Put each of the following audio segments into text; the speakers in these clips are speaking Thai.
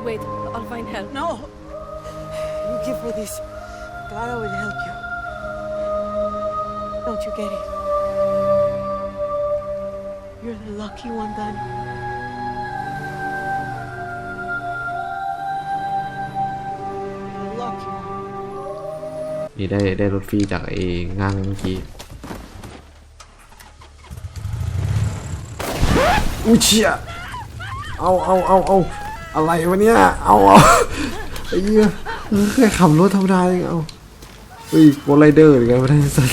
Just wait. I'll find help. No! You give her this. Clara will help you. Don't you get it? You're the lucky one, Danny. The lucky one. นี่ได้ได้รถฟรีจากไอ้งานเมื่อกี้อุ้ยเชี่ยเอาเอาเอาเอา อะไรวะเนี่ย เอาเอาไอ้เหี้ยเออแค่ขับรถธรรมดาเองเอาเฮ้ยโกไรเดอร์หรือไงวะเนี่ยสัส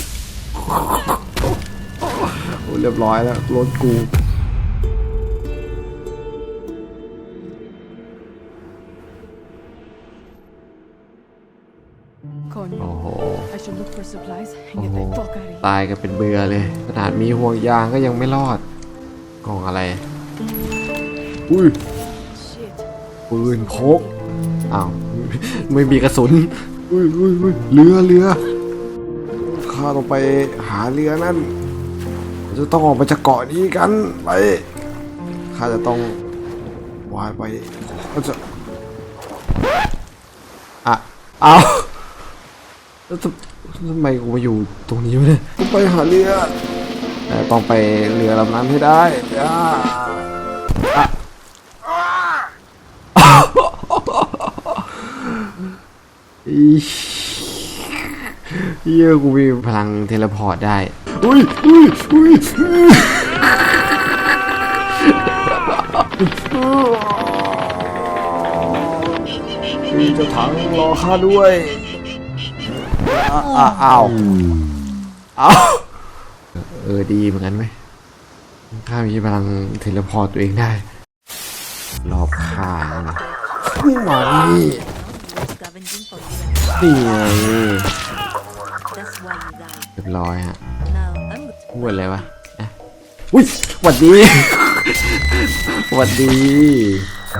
โอ้เรียบร้อยแล้วรถกู Con. โอ้โห I should look for supplies and โอ้ get โห the fuck out of here. ตายกันเป็นเบื่อเลยขนาดมีห่วงยางก็ยังไม่รอดกล่องอะไร อุ้ย Shit. ปืนพกอ้าวไม่มีกระสุนอุ้ยอุ้ยอุ้ยเรือเรือข้าต้องไปหาเรือนั่นจะต้องออกไปจากเกาะนี้กันไปข้าจะต้องว่ายไปก็จะอะเอาแล้วทำทำไมกูมาอยู่ตรงนี้วะเนี่ยกูไปหาเรือแต่ต้องไปเรือลำนั้นให้ได้อ่า อะอีเฮียกูมีพลังเทเลพอร์ตได้ อุ้ยอุ้ยอุ้ยมีเจ้าถังรอข้าด้วยอ้าอ้าอ้าวอ้าวเออดีเหมือนกันไหมข้ามีพลังเทเลพอร์ตตัวเองได้ รอบข้างนะมานี่ Scavenging for you. นี่ไงเรียบร้อยฮะพูดอะไรวะอุ้ยหวัดดีหวัดดีท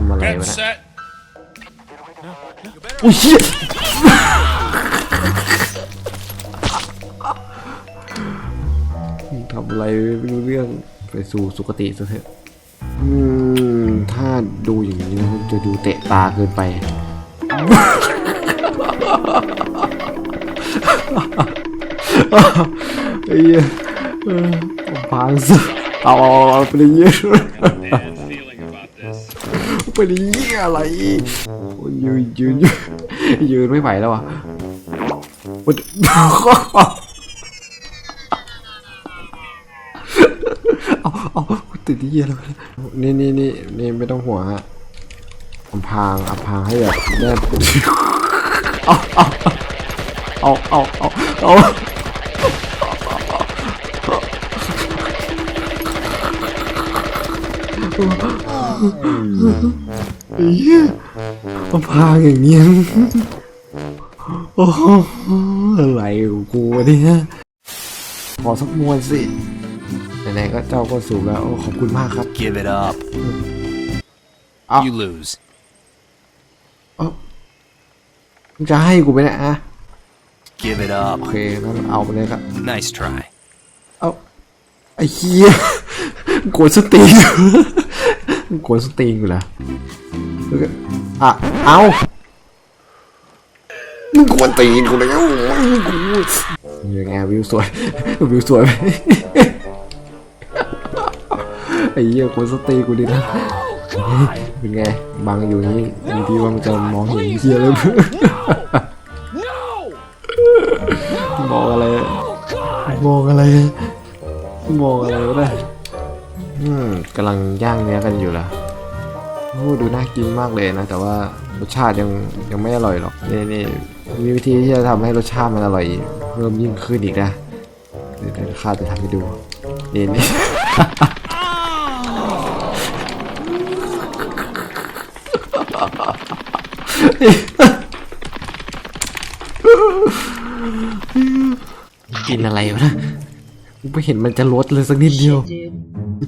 ำอะไรวะนะอุ้ยเฮียทำอะไรไม่รู้เรื่องไปสู่สุคติซะเถอะอืมถ้าดูอย่างนี้นะจะดูเตะตาเกินไป ไอ้เหี้ยเออผมพังซะเอาเอาเอาไปเยเยี่ยไปเยเยี่ยอะไรยืนยืนยืนยืนไม่ไหวแล้วอะมันเอาเอาติดที่เยี่ยแล้วนี่นี่นี่นี่ไม่ต้องห่วงฮะ ผมพางอับพางให้แบบแน่นเอาเอาเอาเอาเอาเอาเหี้ยมาพาอย่างเงี้ยโอ้โหอะไรของกูวะเนี่ยขอสักมวนสิไหนๆก็เจ้าก็สูงแล้วโอ้ขอบคุณมากครับ Give it up. You lose. เอ้ามึงจะให้กูไหมเนี่ยอะ Give it up. โอเคงั้นเอาไปเลยครับ Nice try. เอาไอ้เหี้ยมึงกวนสตีนมึงกวนสตีนกูเหรอแล้วก็อะเอามึงกวนตีนกูแล้วกูยังไงวิวสวยวิวสวยไหมไอ้เหี้ยคนสตีกูดินะ เป็นไงบังอยู่นี่บางทีว่ามันจะมองเห็นเหี้ยเลยมองอะไรมองอะไรมองอะไรวะเนี่ยอืมกำลังย่างเนื้อกันอยู่ล่ะโอ้ดูน่ากินมากเลยนะ แต่ว่ารสชาติยังยังไม่อร่อยหรอกนี่นี่มีวิธีที่จะทำให้รสชาติมันอร่อยเพิ่มยิ่งขึ้นอีกนะเดี๋ยวเดี๋ยวข้าจะทำให้ดูนี่นี่ กินอะไรวะนะกูไม่เห็นมันจะลดเลยสักนิดเดียว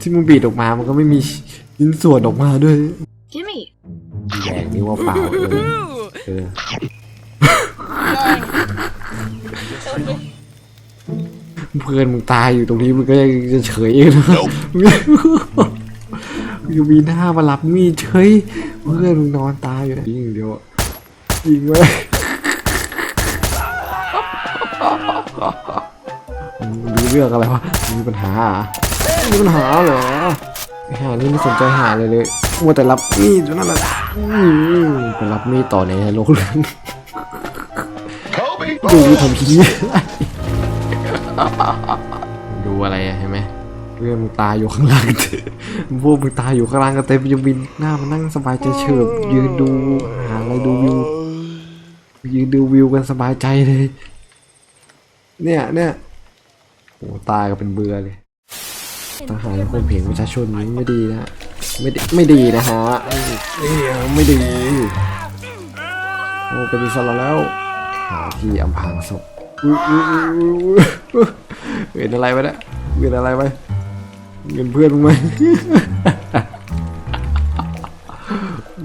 ที่มึงบีดออกมา มันก็ไม่มีชิ้นส่วนออกมาด้วย Gimme. แดงนี่ว่าเปล่าเลยเออ เพื่อนมึงตายอยู่ตรงนี้มึงก็ยังจะเฉยอีกนะมึงยังมีหน้ามารับมีดเฉยเพื่อนมึงนอนตายอยู่นะยิงอย่างเดียวอะ ยิงไว้มึงรู้เรื่องอะไรวะ มีปัญหาเหรอมีปัญหาเหรอไอ้หานี่ไม่สนใจหาเลยเลยมัวแต่รับมีดอยู่นั่นแหละอืมไปรับมีดต่อในโลกเรื่อง Kobe! ดูทำพีดูอะไรอะเห็นไหมเรื่องมึงตายอยู่ข้างล่างพวกมึงตายอยู่ข้างล่างกันเต็มยังบินหน้ามานั่งสบายใจเฉิบยืนดูหาอะไรดูวิว ยืนดูวิวกันสบายใจเลย เนี่ยเนี่ยโอ้ตายก็เป็นเบื่อเลย ทหารข่มเหงประชาชนนี่ไม่ดีนะไม่ดีไม่ดีนะฮะนี่ไม่ดีโอ้เป็นอิสระแล้ว หาที่อำพรางศพเห็นอะไรไหมเนี่ยเห็นอะไรไหมเงินเพื่อนมึงไหม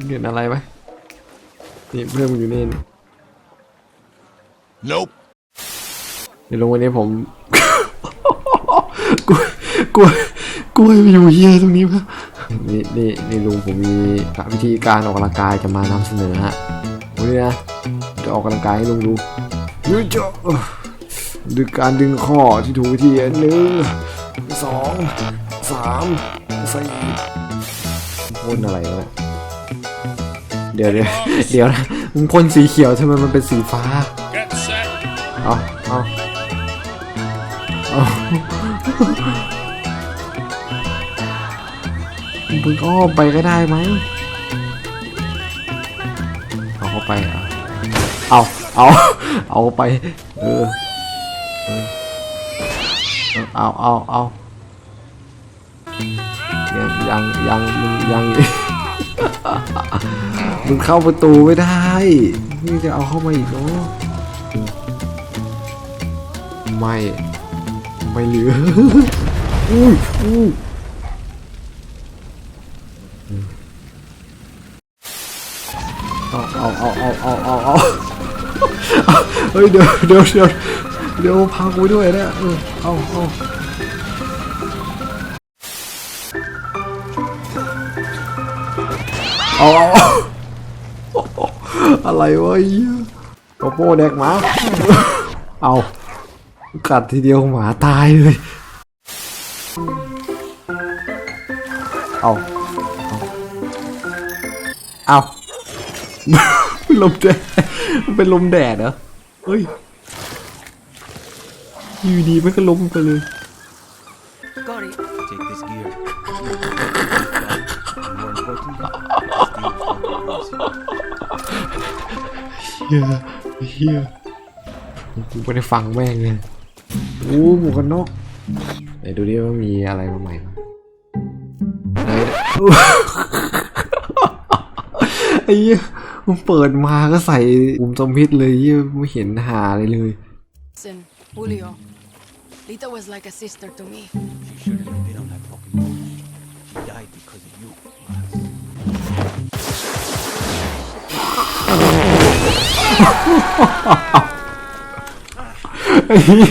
เห็นอะไรไหมนี่เพื่อนมึงอยู่นี่ นี่ Nope. ในโรงวันนี้ผม กลัวกลัวกลัวไปอยู่เฮียตรงนี้มั้ยนี่นี่นี่ลุงผมมีวิธีการออกกำลังกายจะมานำเสนอฮะวันนี้นะจะออกกำลังกายให้ลุงดูยืดเจาะดึงการดึงข้อที่ถูกวิธีหนึ่งสองสามสี่พ่นอะไรวะเดี๋ยวเดี๋ยวเดี๋ยวนะมึงพ่นสีเขียวทำไมมันเป็นสีฟ้า Get set. เอาเอาเอามึงอ้อมไปก็ได้ไหมเอาเข้าไปอะเอาเอาเอาไป เออเออเออเอาเอาเอายังยังยังมึงยังมึงเข้าประตูไม่ได้มึงจะเอาเข้ามาอีกเนาะ ไม่ ไม่เหลืออุ้ยอุ้ยเอาเอาเอาเอาเอาเอาเอาเฮ้ยเดี๋ยวเดี๋ยวเดี๋ยวเดี๋ยวพากูด้วยเนี่ยเออเอาเอาเอาเอาเอาอะไรวะไอ้เหี้ยโปโป้แดกหมา เอา กัดทีเดียวหมาตายเลย เอาเอาเป็นลมแดดมันเป็นลมแดดเหรอ เฮ้ยอยู่ดีมันก็ล้มไปเลย Got it. Take this gear. More importantly, steal from the police. เฮียเฮียกูไม่ได้ฟังแม่งเลยโอ้หมวกกันน็อกไหนดูดิว่ามีอะไรมาใหม่บ้างไหนไอ้เหี้ยมันเปิดมาก็ใส่อุมจอมพิษเลยเหี้ยไม่เห็นหาอะไรเลย Listen, Julio. Lita was like a sister to me. She shouldn't have been on that fucking boat. She died because of you, Miles. ไอ้เหี้ย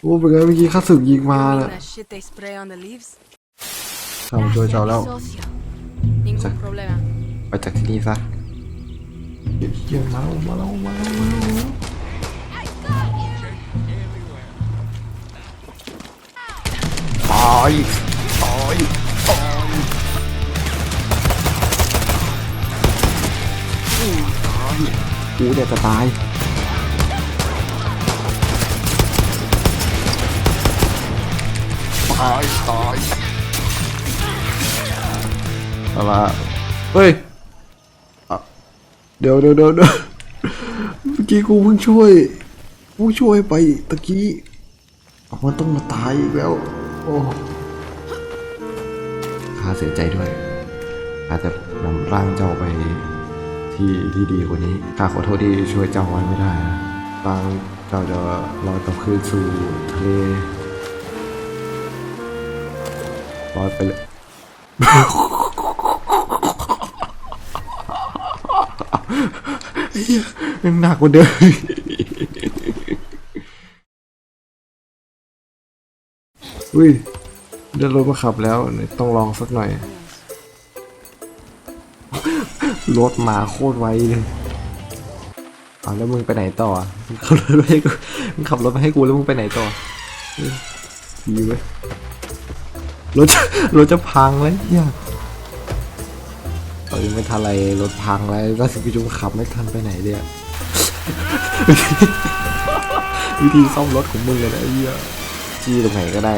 โอ้เป็นไงเมื่อกี้ข้าศึกยิงมา Mean น่ะ that shit they spray on the leaves? ทำช่วยเจ้าแล้ว Socio. Ningún problema. ไปจากที่นี่ซะเฮียเฮียมาแล้วมาแล้วมาแล้วมาแล้วตาายตายตายอืมตายกูเนี่ยจะตายายตายอะไรเฮ้ยอะเดี๋ยวเดี๋ยวเดี๋ยวเดี๋ยวเมื่อกี้กูเพิ่งช่วยกูช่วยไปตะกี้เอามันต้องมาตายอีกแล้ว โอ้ข้าเสียใจด้วยอาจจะนำร่างเจ้าไปที่ที่ดีกว่านี้ข้าขอโทษที่ช่วยเจ้าไว้ไม่ได้นะร่างเจ้าจะลอยกลับคืนสู่ทะเล ลอยไปเลยหี้ยังหนักกว่าเดิมอุ้ยเดินรถมาขับแล้วเนี่ยต้องลองสักหน่อย รถมาโคตรไวเลยเอแล้วมึงไปไหนต่อมึงขับรถมาให้กูมึงขับรถมาให้กูแล้วมึงไปไหนต่อดีเว้ย รถจะรถจะพังเลยเหี้ยเรายังไม่ทันอะไรรถพังแล้วก็สิพี่จุงขับไม่ทันไปไหนเลยอะวิธีซ่อมรถของมึงเลยนะเหี้ยจี้ตรงไหนก็ได้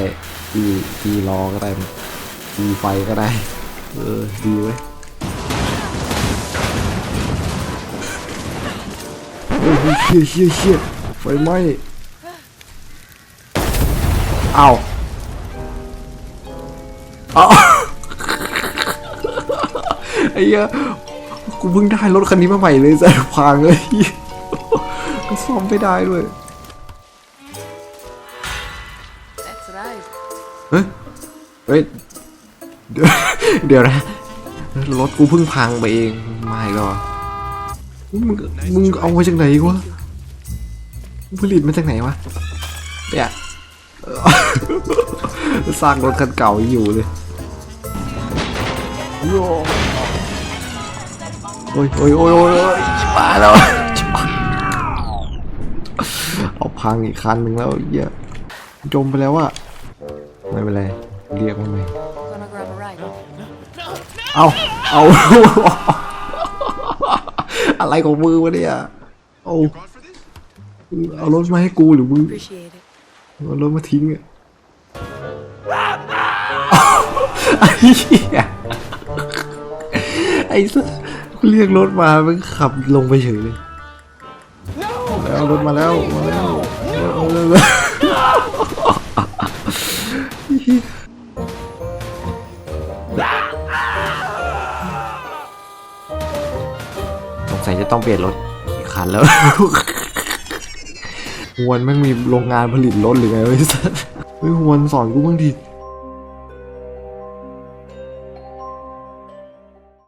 จี้จี้ล้อก็ได้จี้ไฟก็ได้ เออดีเว้ยโอ้ยเชี่ยเชี่ยเชี่ยไฟไหม้อ้าว อ้เหี้ยกูเพิ่งได้รถคันนี้มาใหม่เลยจะพังเลยก็ซ่อมไม่ได้ด้วย That's right. เฮ้ยเฮ้ยเดี๋ยวเดี๋ยวนะรถกูเพิ่งพังไปเองไม่ก็มึงมึงเอามาจากไหนวะมึงผลิตมาจากไหนวะเนี่ยเออสร้างรถคันเก่ายังอยู่เลยโย่ โอ้ยโอ้ยโอ้ยโอ้ยชิบหายแล้วชิบหายเอาพังอีกคันหนึ่งแล้วเหี้ยจมไปแล้วอะไม่เป็นไรเรียกมาไหมเอาเอาอะไรของมือวะเนี่ยเอาเอารถมาให้กูหรือมึงเอารถมาทิ้งอะไอ้เหี้ยไอ้สัส เรียกรถมามันขับลงไปเฉยเลยแล้วรถมาแล้วมาแล้วมาแล้วมาแล้วสงสัยจะต้องเปลี่ยนรถอีกคันแล้วฮวนแม่งมีโรงงานผลิตรถหรือไงวะไอ้สัสเฮ้ยฮวนสอนกูบ้างดิ